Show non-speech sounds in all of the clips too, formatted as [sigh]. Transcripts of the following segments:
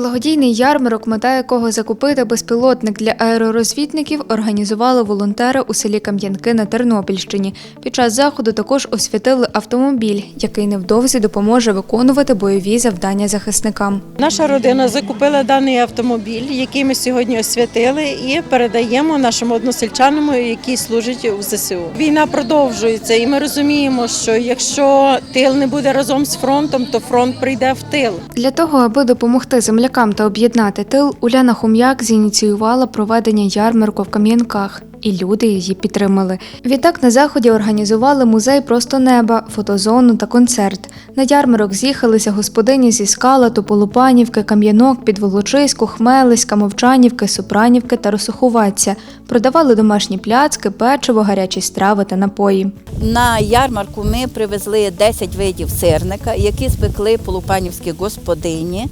Благодійний ярмарок, мета якого закупити безпілотник для аеророзвідників, організували волонтери у селі Кам'янки на Тернопільщині. Під час заходу також освятили автомобіль, який невдовзі допоможе виконувати бойові завдання захисникам. Наша родина закупила даний автомобіль, який ми сьогодні освятили, і передаємо нашому односельчанину, який служить у ЗСУ. Війна продовжується, і ми розуміємо, що якщо тил не буде разом з фронтом, то фронт прийде в тил. Для того, аби допомогти землякам та об'єднати тил, Уляна Хум'як зініціювала проведення ярмарку в Кам'янках. І люди її підтримали. Відтак на заході організували музей просто неба, фотозону та концерт. На ярмарок з'їхалися господині зі скала, Тополупанівки, Кам'янок, Підволочиську, Хмелиська, Мовчанівки, Супранівки та Росухуваця. Продавали домашні пляцки, печиво, гарячі страви та напої. На ярмарку ми привезли 10 видів сирника, які спекли полупанівські господині.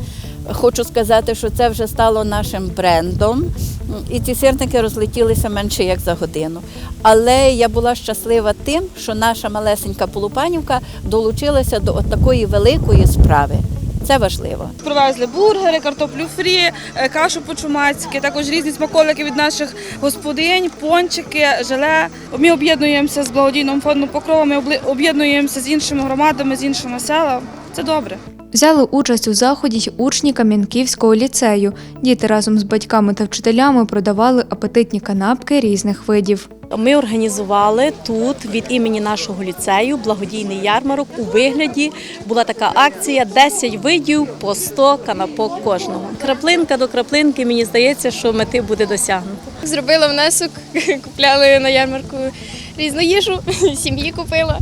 Хочу сказати, що це вже стало нашим брендом, і ці сирники розлетілися менше як за годину. Але я була щаслива тим, що наша малесенька полупанівка долучилася до такої великої справи. Це важливо. Привезли бургери, картоплю фрі, е, кашу по-чумацьки, також різні смаколики від наших господинь, пончики, желе. Ми об'єднуємося з благодійним фондом Покрова, ми об'єднуємося з іншими громадами, з іншими селами. Це добре. Взяли участь у заході й учні Кам'янківського ліцею. Діти разом з батьками та вчителями продавали апетитні канапки різних видів. Ми організували тут від імені нашого ліцею благодійний ярмарок у вигляді. Була така акція 10 видів по 100 канапок кожного. Краплинка до краплинки, мені здається, що мети буде досягнуто. Зробила внесок, [laughs] купляли на ярмарку різну їжу, [laughs] сім'ї купила,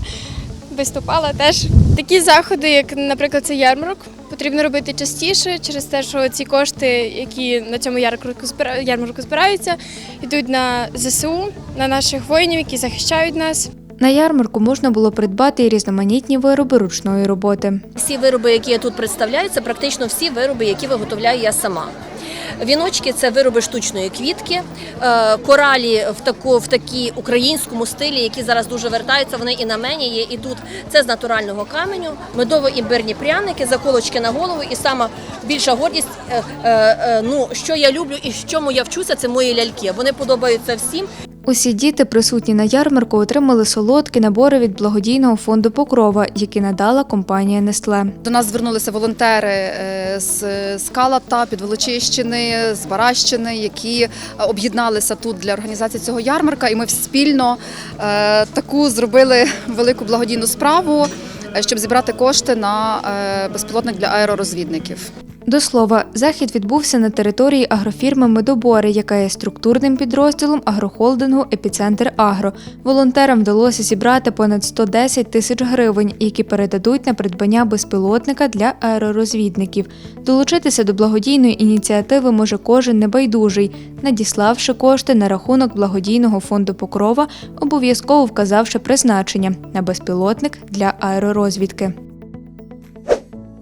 виступала теж. Такі заходи, як, наприклад, цей ярмарок, потрібно робити частіше через те, що ці кошти, які на цьому ярмарку збираються, йдуть на ЗСУ, на наших воїнів, які захищають нас. На ярмарку можна було придбати і різноманітні вироби ручної роботи. Всі вироби, які я тут представляю, це практично всі вироби, які виготовляю я сама. Віночки це вироби штучної квітки, е, коралі в таку в такій українському стилі, які зараз дуже вертаються. Вони і на мені є, і тут. Це з натурального каменю, медово-імбирні пряники, заколочки на голову. І сама більша гордість, е, е, ну що я люблю і чому я вчуся, це мої ляльки. Вони подобаються всім. Усі діти, присутні на ярмарку, отримали солодкі набори від благодійного фонду Покрова, які надала компанія Нестле. До нас звернулися волонтери е, з Скала та Підволочищини, з Баращини, які е, об'єдналися тут для організації цього ярмарка. І ми спільно е, таку зробили велику благодійну справу, щоб зібрати кошти на безпілотник для аеророзвідників. До слова, захід відбувся на території агрофірми Медобори, яка є структурним підрозділом агрохолдингу Епіцентр Агро. Волонтерам вдалося зібрати понад 110 тисяч гривень, які передадуть на придбання безпілотника для аеророзвідників. Долучитися до благодійної ініціативи може кожен небайдужий, надіславши кошти на рахунок благодійного фонду Покрова, обов'язково вказавши призначення на безпілотник для аеророзвідки.